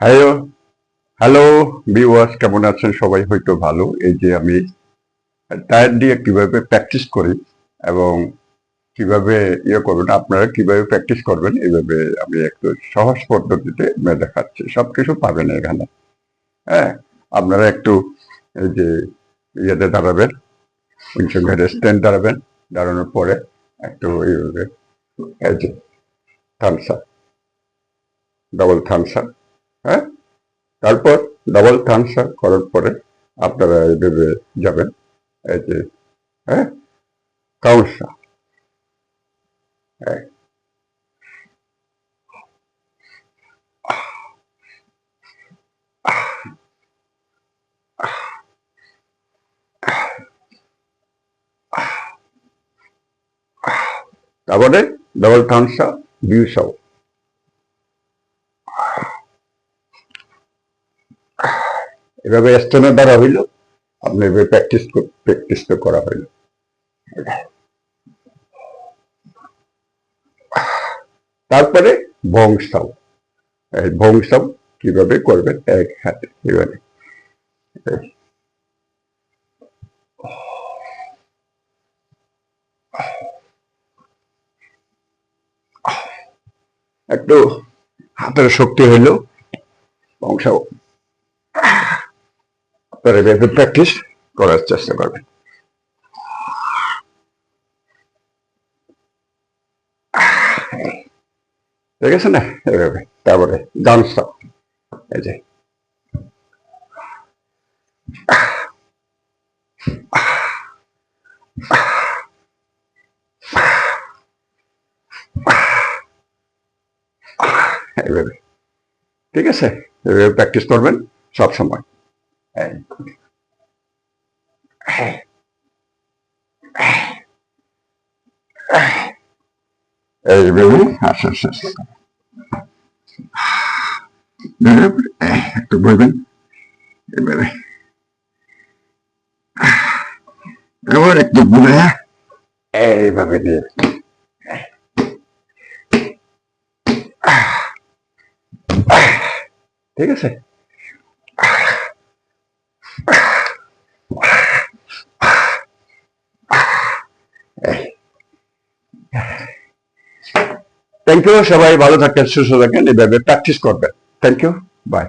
Hello hello viewers কেমন আছেন? সবাই হয়তো ভালো। এই যে আমি টায়ার দিয়ে কীভাবে প্র্যাকটিস করি এবং কীভাবে ইয়ে করবেন, আপনারা কীভাবে প্র্যাকটিস করবেন, এইভাবে আমি একটু সহজ পদ্ধতিতে দেখাচ্ছি। সব কিছু পাবেন এখানে। হ্যাঁ আপনারা একটু এই যে ইয়েতে দাঁড়াবেন উইন্সঙ্গে স্ট্যান্ড দাঁড়াবেন, দাঁড়ানোর পরে একটু এইভাবে, এই যে থামসা ডবল থামসা হ্যাঁ? তারপর ডাবল থামসা করার পরে আপনারা এইভাবে যাবেন। এই যে হ্যাঁ? কাউন্সা হ্যাঁ। তারপরে ডবল থামসা বিউসাও এভাবে স্টেনের দ্বারা হইল, আপনি এভাবে প্র্যাকটিস প্র্যাকটিস তো করা হইল। তারপরে বংশাও এই বংশাও কীভাবে করবেন? এক হাতে এভাবে একটু হাতের শক্তি হইল বংশাও আপনারা এভাবে প্র্যাকটিস করার চেষ্টা করবেন ঠিক আছে না? এভাবে। তারপরে ডান্সটা এই যে। ঠিক আছে? এভাবে প্র্যাকটিস করবেন সব সময়। এই আস্তে এইভাবে, এই, একটু বলবেন এইভাবে এবার একটু ঘুরে এইভাবে দিয়ে ঠিক আছে থ্যাংক ইউ সবাই ভালো থাকেন সুস্থ থাকেন এভাবে প্র্যাকটিস করবেন। Thank you by